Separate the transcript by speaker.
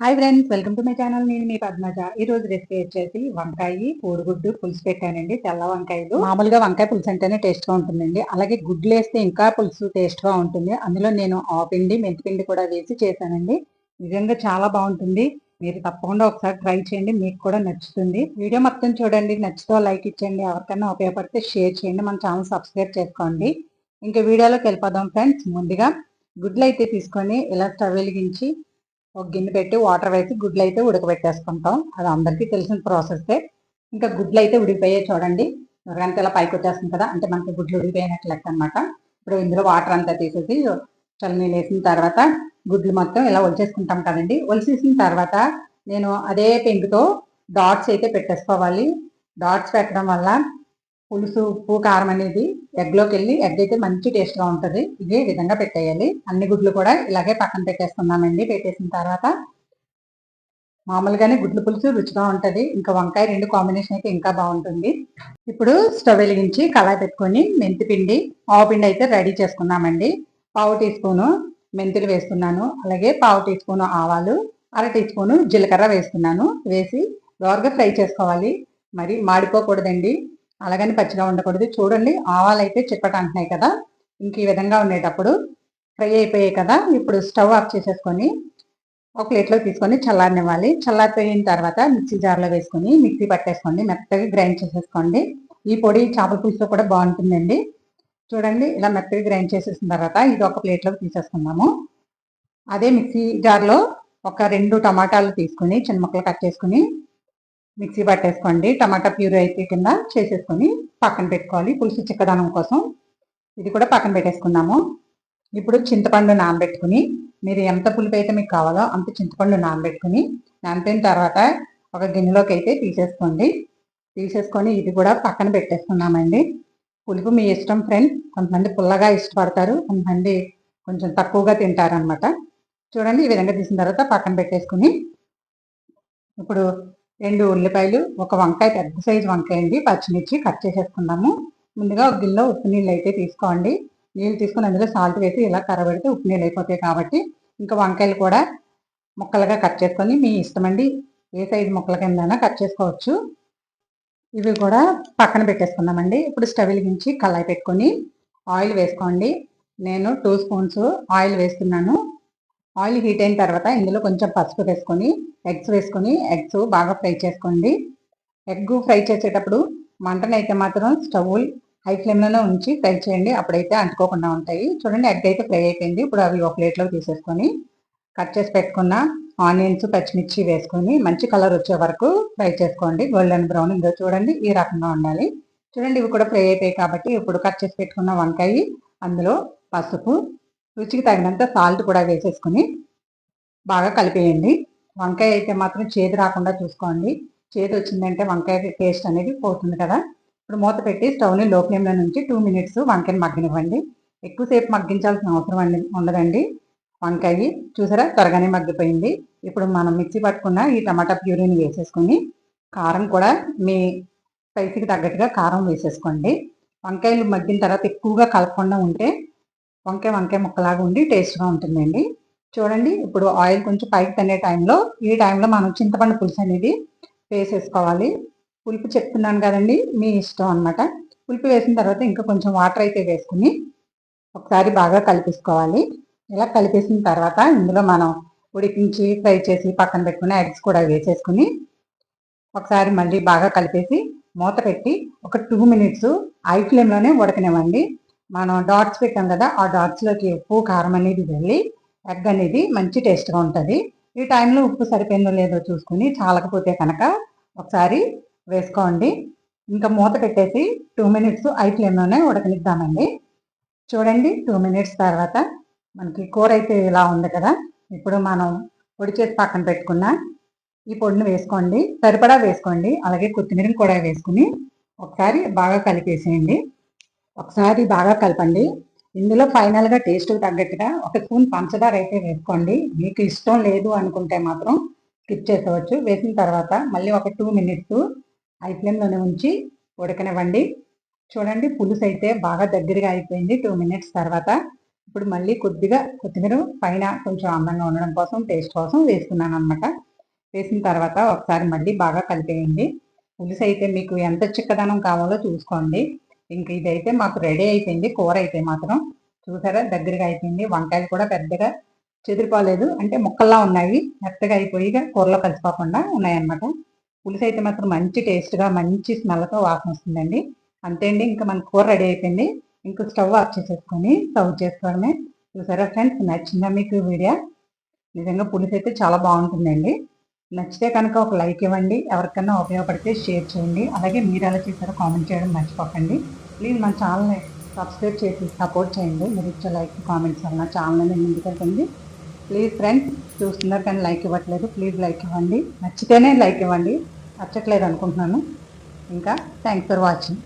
Speaker 1: Hi friends welcome to my channel నేను మీ పద్మజ. ఈ రోజు రెసిపీ వచ్చేసి వంకాయ కోడిగుడ్డు పులుసు పెట్టానండి. తెల్ల వంకాయలు. మామూలుగా వంకాయ పులుసు అంటేనే టేస్ట్గా ఉంటుందండి. అలాగే గుడ్లు వేస్తే ఇంకా పులుసు టేస్ట్గా ఉంటుంది. అందులో నేను ఆపిండి మెంతిపిండి కూడా వేసి చేశానండి. నిజంగా చాలా బాగుంటుంది. మీరు తప్పకుండా ఒకసారి ట్రై చేయండి. మీకు కూడా నచ్చుతుంది. వీడియో మొత్తం చూడండి. నచ్చితో లైక్ ఇచ్చండి ఎవరికైనా ఉపయోగపడితే షేర్ చేయండి. మన ఛానల్ సబ్స్క్రైబ్ చేసుకోండి. ఇంకా వీడియోలోకి వెళ్ళిపోదాం ఫ్రెండ్స్ ముందుగా గుడ్లు అయితే తీసుకొని ఇలా స్టవ్ వెలిగించి ఒక గిన్నె పెట్టి వాటర్ వేసి గుడ్లు అయితే ఉడకబెట్టేసుకుంటాం. అది అందరికీ తెలిసిన ప్రాసెస్ ఇంకా గుడ్లు అయితే ఉడికిపోయాయి చూడండి. ఎవరికంటే ఇలా పైకి వచ్చేస్తుంది కదా అంటే మనకి గుడ్లు ఉడికిపోయినట్లు లెక్క అనమాట ఇప్పుడు ఇందులో వాటర్ అంతా తీసేసి చల్లనీళ్ళు వేసిన తర్వాత గుడ్లు మొత్తం ఇలా ఒలిచేసుకుంటాం కదండి. ఒలిసేసిన తర్వాత నేను అదే పెంకుతో డాట్స్ అయితే పెట్టేసుకోవాలి. డాట్స్ పెట్టడం వల్ల పులుసు ఉప్పు కారం అనేది ఎగ్లోకి వెళ్ళి ఎగ్ అయితే మంచి టేస్ట్గా ఉంటుంది. ఇదే విధంగా పెట్టేయాలి. అన్ని గుడ్లు కూడా ఇలాగే పక్కన పెట్టేస్తున్నామండి పెట్టేసిన తర్వాత మామూలుగానే గుడ్లు పులుసు రుచిగా ఉంటుంది. ఇంకా వంకాయ రెండు కాంబినేషన్ అయితే ఇంకా బాగుంటుంది. ఇప్పుడు స్టవ్ వెలిగించి కళాయి పెట్టుకొని మెంతిపిండి ఆవుపిండి పిండి అయితే రెడీ చేసుకున్నామండి పావు టీ స్పూను మెంతులు వేస్తున్నాను. అలాగే పావు టీ స్పూను ఆవాలు అర టీ స్పూను జీలకర్ర వేస్తున్నాను. వేసి దోరగా ఫ్రై చేసుకోవాలి. మరి మాడిపోకూడదండి. అలాగని పచ్చిగా ఉండకూడదు. చూడండి ఆవాలు అయితే చిక్కట అంటున్నాయి కదా. ఇంక ఈ విధంగా ఉండేటప్పుడు ఫ్రై అయిపోయాయి కదా. ఇప్పుడు స్టవ్ ఆఫ్ చేసేసుకొని ఒక ప్లేట్లో తీసుకొని చల్లారనివ్వాలి. చల్లారిపోయిన తర్వాత మిక్సీ జార్లో వేసుకొని మిక్సీ పట్టేసుకోండి. మెత్తగా గ్రైండ్ చేసేసుకోండి. ఈ పొడి చేపల పులుసు కూడా బాగుంటుందండి. చూడండి ఇలా మెత్తగా గ్రైండ్ చేసేసిన తర్వాత ఇది ఒక ప్లేట్లోకి తీసేసుకుందాము. అదే మిక్సీ జార్లో ఒక రెండు టమాటాలు తీసుకుని చిన్న ముక్కలు కట్ చేసుకుని మిక్సీ పట్టేసుకోండి. టమాటా ప్యూర్ అయితే కింద చేసేసుకొని పక్కన పెట్టుకోవాలి. పులుసు చిక్కదనం కోసం ఇది కూడా పక్కన పెట్టేసుకున్నాము ఇప్పుడు చింతపండు నానబెట్టుకుని మీరు ఎంత పులుపు అయితే మీకు కావాలో అంత చింతపండు నానబెట్టుకుని నానిపోయిన తర్వాత ఒక గిన్నెలోకి అయితే తీసేసుకోండి. తీసేసుకొని ఇది కూడా పక్కన పెట్టేసుకున్నామండి పులుపు మీ ఇష్టం ఫ్రెండ్ కొంతమంది పుల్లగా ఇష్టపడతారు కొంతమంది కొంచెం తక్కువగా తింటారనమాట చూడండి ఈ విధంగా తీసిన తర్వాత పక్కన పెట్టేసుకుని ఇప్పుడు రెండు ఉల్లిపాయలు ఒక వంకాయ పెద్ద సైజు వంకాయ అండి. పచ్చిమిర్చి కట్ చేసేసుకుందాము. ముందుగా ఒక గిన్నెలో ఉప్పు నీళ్ళు అయితే తీసుకోండి. నీళ్ళు తీసుకుని అందులో సాల్ట్ వేసి ఇలా కరబెడితే ఉప్పు నీళ్ళు అయిపోతాయి కాబట్టి ఇంకా వంకాయలు కూడా ముక్కలుగా కట్ చేసుకొని మీ ఇష్టం అండి ఏ సైజు ముక్కల కింద కట్ చేసుకోవచ్చు. ఇవి కూడా పక్కన పెట్టేసుకుందామండి. ఇప్పుడు స్టవ్ వెలిగించి కళాయి పెట్టుకొని ఆయిల్ వేసుకోండి. నేను టూ స్పూన్స్ ఆయిల్ వేస్తున్నాను. ఆయిల్ హీట్ అయిన తర్వాత ఇందులో కొంచెం పసుపు వేసుకొని ఎగ్స్ వేసుకొని ఎగ్స్ బాగా ఫ్రై చేసుకోండి. ఎగ్ ఫ్రై చేసేటప్పుడు మంటనైతే మాత్రం స్టవ్ హై ఫ్లేమ్లోనే ఉంచి ఫ్రై చేయండి. అప్పుడైతే అంటుకోకుండా ఉంటాయి. చూడండి ఎగ్ అయితే ఫ్రై అయిపోయింది. ఇప్పుడు అవి ఒక ప్లేట్లో తీసేసుకొని కట్ చేసి పెట్టుకున్న ఆనియన్స్ పచ్చిమిర్చి వేసుకొని మంచి కలర్ వచ్చే వరకు ఫ్రై చేసుకోండి. గోల్డెన్ బ్రౌన్ ఇందులో చూడండి ఈ రకంగా ఉండాలి. చూడండి ఇవి కూడా ఫ్రై అయిపోయాయి కాబట్టి ఇప్పుడు కట్ చేసి పెట్టుకున్న వంకాయ అందులో పసుపు రుచికి తగినంత సాల్ట్ కూడా వేసేసుకుని బాగా కలిపేయండి. వంకాయ అయితే మాత్రం చేదు రాకుండా చూసుకోండి. చేదు వచ్చిందంటే వంకాయ టేస్ట్ అనేది పోతుంది కదా. ఇప్పుడు మూత పెట్టి స్టవ్ని లో ఫ్లేమ్లో నుంచి టూ మినిట్స్ వంకాయని మగ్గనివ్వండి. ఎక్కువసేపు మగ్గించాల్సిన అవసరం అండి ఉండదండి. వంకాయ చూసారా త్వరగానే మగ్గిపోయింది. ఇప్పుడు మనం మిక్సీ పట్టుకున్న ఈ టమాటా ప్యూరీని వేసేసుకుని కారం కూడా మీ స్పైసీకి తగ్గట్టుగా కారం వేసేసుకోండి. వంకాయలు మగ్గిన తర్వాత ఎక్కువగా కలపకుండా ఉంటే వంకాయ వంకాయ ముక్కలాగా ఉండి టేస్ట్గా ఉంటుందండి. చూడండి ఇప్పుడు ఆయిల్ కొంచెం పైకి తనే టైంలో ఈ టైంలో మనం చింతపండు పులుసు అనేది వేసేసుకోవాలి. పులుపు చెప్తున్నాను కదండి మీ ఇష్టం అనమాట పులుపు వేసిన తర్వాత ఇంకా కొంచెం వాటర్ అయితే వేసుకుని ఒకసారి బాగా కలిపేసుకోవాలి. ఇలా కలిపేసిన తర్వాత ఇందులో మనం ఉడికించి ఫ్రై చేసి పక్కన పెట్టుకుని ఎగ్స్ కూడా వేసేసుకుని ఒకసారి మళ్ళీ బాగా కలిపేసి మూత పెట్టి ఒక టూ మినిట్స్ ఐ ఫ్లేమ్లోనే ఉడకనివ్వండి. మనం డాట్స్ పెట్టాం కదా ఆ డాట్స్లోకి ఉప్పు కారం అనేది వెళ్ళి ఎగ్ అనేది మంచి టేస్ట్గా ఉంటుంది. ఈ టైంలో ఉప్పు సరిపోయిందో లేదో చూసుకుని చాలకపోతే కనుక ఒకసారి వేసుకోండి. ఇంకా మూత పెట్టేసి టూ మినిట్స్ ఐ ఫ్లేమ్లోనే ఉడకనిద్దామండి. చూడండి టూ మినిట్స్ తర్వాత మనకి కూర అయితే ఇలా ఉంది కదా. ఇప్పుడు మనం పొడి చేసి పక్కన పెట్టుకున్న ఈ పొడిని వేసుకోండి. సరిపడా వేసుకోండి. అలాగే కొత్తిమీరని కూడా వేసుకుని ఒకసారి బాగా కలిపేసేయండి. ఒకసారి బాగా కలపండి. ఇందులో ఫైనల్గా టేస్ట్కి తగ్గట్టుగా ఒక స్పూన్ పంచదార అయితే వేసుకోండి. మీకు ఇష్టం లేదు అనుకుంటే మాత్రం స్కిప్ చేసేవచ్చు. వేసిన తర్వాత మళ్ళీ ఒక టూ మినిట్స్ ఐ ఫ్లేమ్లోనే ఉంచి ఉడకనివ్వండి. చూడండి పులుసు అయితే బాగా దగ్గరగా అయిపోయింది టూ మినిట్స్ తర్వాత. ఇప్పుడు మళ్ళీ కొద్దిగా కొత్తిమీర పైన కొంచెం అందంగా ఉండడం కోసం టేస్ట్ కోసం వేసుకున్నాను అనమాట వేసిన తర్వాత ఒకసారి మళ్ళీ బాగా కలిపేయండి. పులుసు అయితే మీకు ఎంత చిక్కదనం కావాలో చూసుకోండి. ఇంక ఇదైతే మాకు రెడీ అయిపోయింది కూర అయితే మాత్రం. చూసారా? దగ్గరగా అయిపోయింది. వంకాయలు కూడా పెద్దగా చెదిరిపోలేదు. అంటే ముక్కల్లా ఉన్నాయి. మెత్తగా అయిపోయి కూరలో కలిసిపోకుండా ఉన్నాయన్నమాట. పులుసు అయితే మాత్రం మంచి టేస్ట్గా మంచి స్మెల్తో వాసన వస్తుందండి. అంతే అండి. ఇంకా మన కూర రెడీ అయిపోయింది. ఇంకా స్టవ్ ఆఫ్ చేసేసుకొని సర్వ్ చేసుకోవడమే. చూసారా ఫ్రెండ్స్? నచ్చిందా మీకు వీడియో? నిజంగా పులుసు అయితే చాలా బాగుంటుందండి. నచ్చితే కనుక ఒక లైక్ ఇవ్వండి. ఎవరికైనా ఉపయోగపడితే షేర్ చేయండి. అలాగే మీరు ఎలా చేశారో కామెంట్ చేయడం మర్చిపోకండి. ప్లీజ్ మన ఛానల్ని సబ్స్క్రైబ్ చేసి సపోర్ట్ చేయండి. మీరు ఇచ్చే లైక్ కామెంట్స్ వల్ల ఛానల్ అనేది ముందుకెళ్తుంది ప్లీజ్ ఫ్రెండ్స్ చూస్తున్నారు కానీ లైక్ ఇవ్వట్లేదు. ప్లీజ్ లైక్ ఇవ్వండి. నచ్చితేనే లైక్ ఇవ్వండి. నచ్చట్లేదు అనుకుంటున్నాను. ఇంకా థ్యాంక్స్ ఫర్ వాచింగ్.